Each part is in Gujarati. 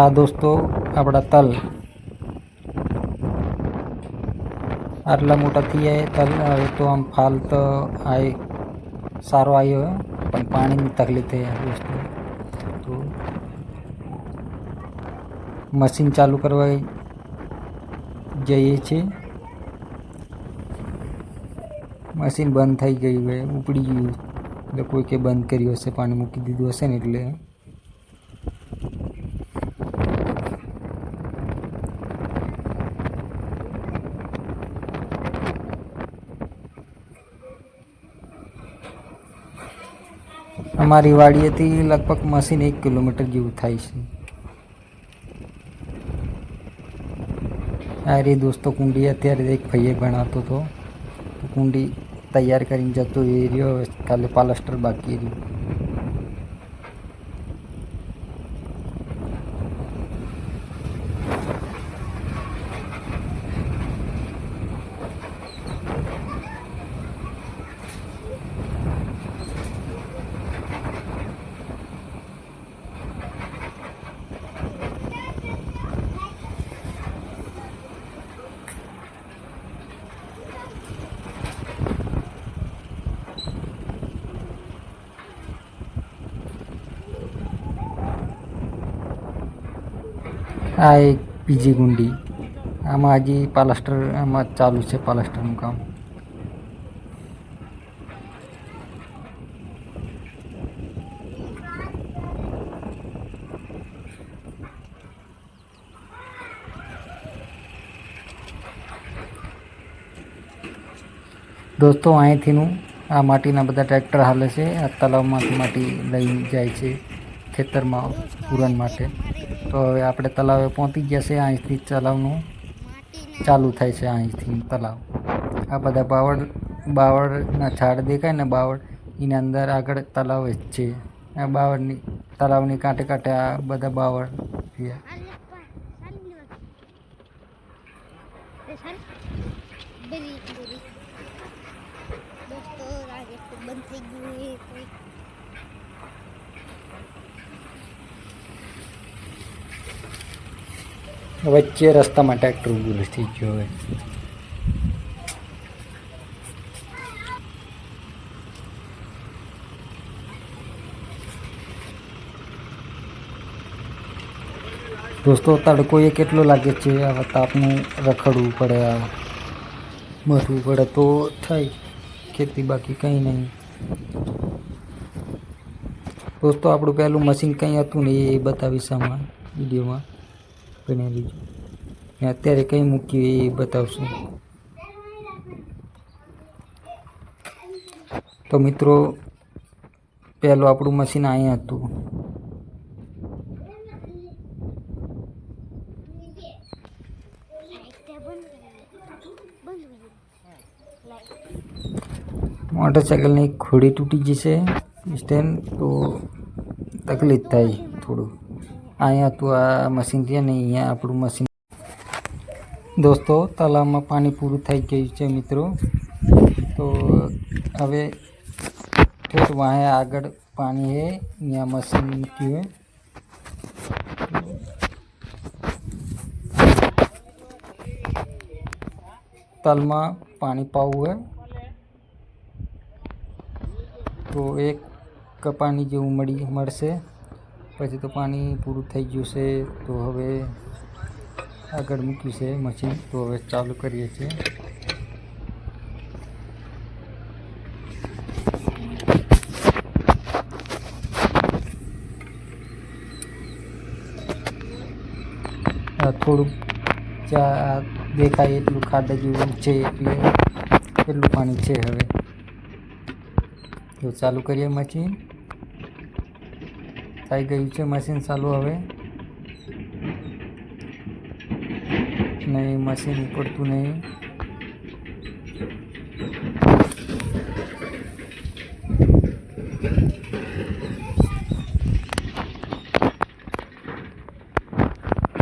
આ દોસ્તો આપણા તલ. આટલા મોટા થયા તલ, હવે તો આમ ફાલ તો આ સારો આવ્યો પણ પાણીની તકલીફ થઈ દોસ્તો. તો મશીન ચાલુ કરવા જઈએ છીએ. મશીન બંધ થઈ ગયું હોય ઉપડી ગયું એટલે કોઈ કે બંધ કર્યું હશે, પાણી મૂકી દીધું હશે ને એટલે. અમારી વાડીએથી લગભગ મશીન એક કિલોમીટર જેવું થાય છે. આ રે દોસ્તો, કુંડી અત્યારે એક ભાઈએ ભણાવતો હતો. કુંડી તૈયાર કરીને જતો એ રહ્યો કાલે પાલસ્ટર બાકી રહ્યું. આ એક બીજી ગુંડી. આમાં હજી પાલસ્ટર, આમાં ચાલુ છે પાલસ્ટરનું કામ. દોસ્તો, અહીંથીનું આ માટીના બધા ટ્રેક્ટર હાલે છે. આ તળાવમાંથી માટી લઈ જાય છે ખેતરમાં પૂરણ માટે. તો હવે આપણે તલાવે પહોંચી ગયા છે અહીંથી તલાવનું ચાલુ થાય છે અહીંથી તલાવ. આ બધા બાવળ, બાવળના ઝાડ દેખાય ને બાવળ, એની અંદર આગળ તલાવ જ છે. આ બાવળની, તલાવની કાંઠે કાંઠે આ બધા બાવળ છે બંધ થઈ ગયું એ કોઈ વચ્ચે રસ્તામાં ટ્રેક્ટર ઊભું થઈ ગયો હવે. દોસ્તો, તડકો એ કેટલો લાગે છે? આવા તાપનું રખડવું પડે, આ મરવું પડે તો થાય. ખેતી બાકી કંઈ નહીં. દોસ્તો, આપણું પહેલું મશીન કંઈ હતું ને એ બતાવીશ આમાં, વિડીયોમાં. બને લીધું અત્યારે કંઈ મૂક્યું એ બતાવશું. તો મિત્રો પહેલું આપણું મશીન અહીંયા હતું. મોટરસાઇકલની ખોડી તૂટી જશે, સ્ટેન્ડ, તો તકલીફ થાય થોડું. અહીંયા હતું આ મશીન છે ને અહીંયા આપણું મશીન દોસ્તો તલાવમાં પાણી પૂરું થઈ ગયું છે મિત્રો તો હવે ઠેઠ વાહે આગળ પાણી છે અહીંયા મશીન મૂક્યું है। તલમાં પાણી પાવું है। તો એક કપાની જેવું મળી મળશે પછી તો પાણી પૂરું થઈ ગયું છે, તો હવે આગળ મૂક્યું છે મશીન, તો હવે ચાલુ કરીએ છીએ. થોડુંક ચા દેખાય એટલું ખાડા જેવું છે એટલે એટલું પાણી છે હવે. તો ચાલુ કરીએ મશીન. થઈ ગયું છે મશીન ચાલુ હવે નહીં મશીન પડતું નહીં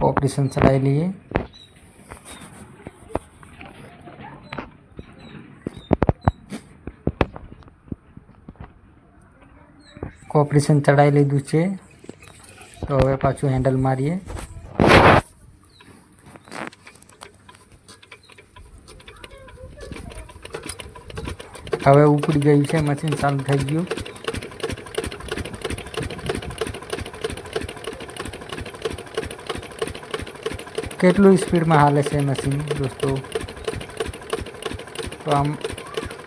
ऑपरेशन चलाए लिए कॉपरेशन चढ़ाई ली दूचे तो हमें पाछ हेन्डल मरीए। हमें उपड़ी गयु मशीन चालू थी गय। के स्पीड में हाला से मशीन दोस्तों। तो आम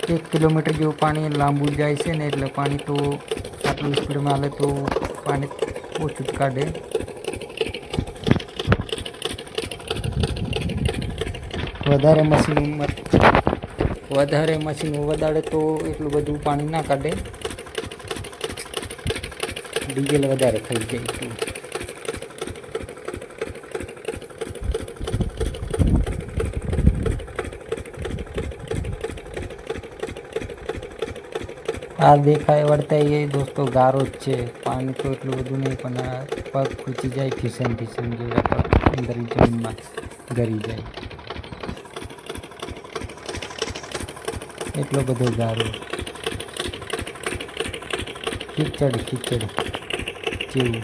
एक किलोमीटर जो पानी लांबू जाए पानी तो સ્પીડમાં હાલે તો પાણી ઓછું જ કાઢે. વધારે મશીન વધારે મશીન વધારે તો એટલું બધું પાણી ના કાઢે. ડીઝલ વધારે થઈ જાય એટલું આ દેખાય વળતા એ દોસ્તો, ગારો જ છે. પાણી તો એટલું બધું નહીં, પણ પગ ખૂચી જાય ફિસન ફિસન જેવા પગ અંદર જમીનમાં ગરી જાય. એટલો બધો ગારો. કીચડ કીચડ જેવું.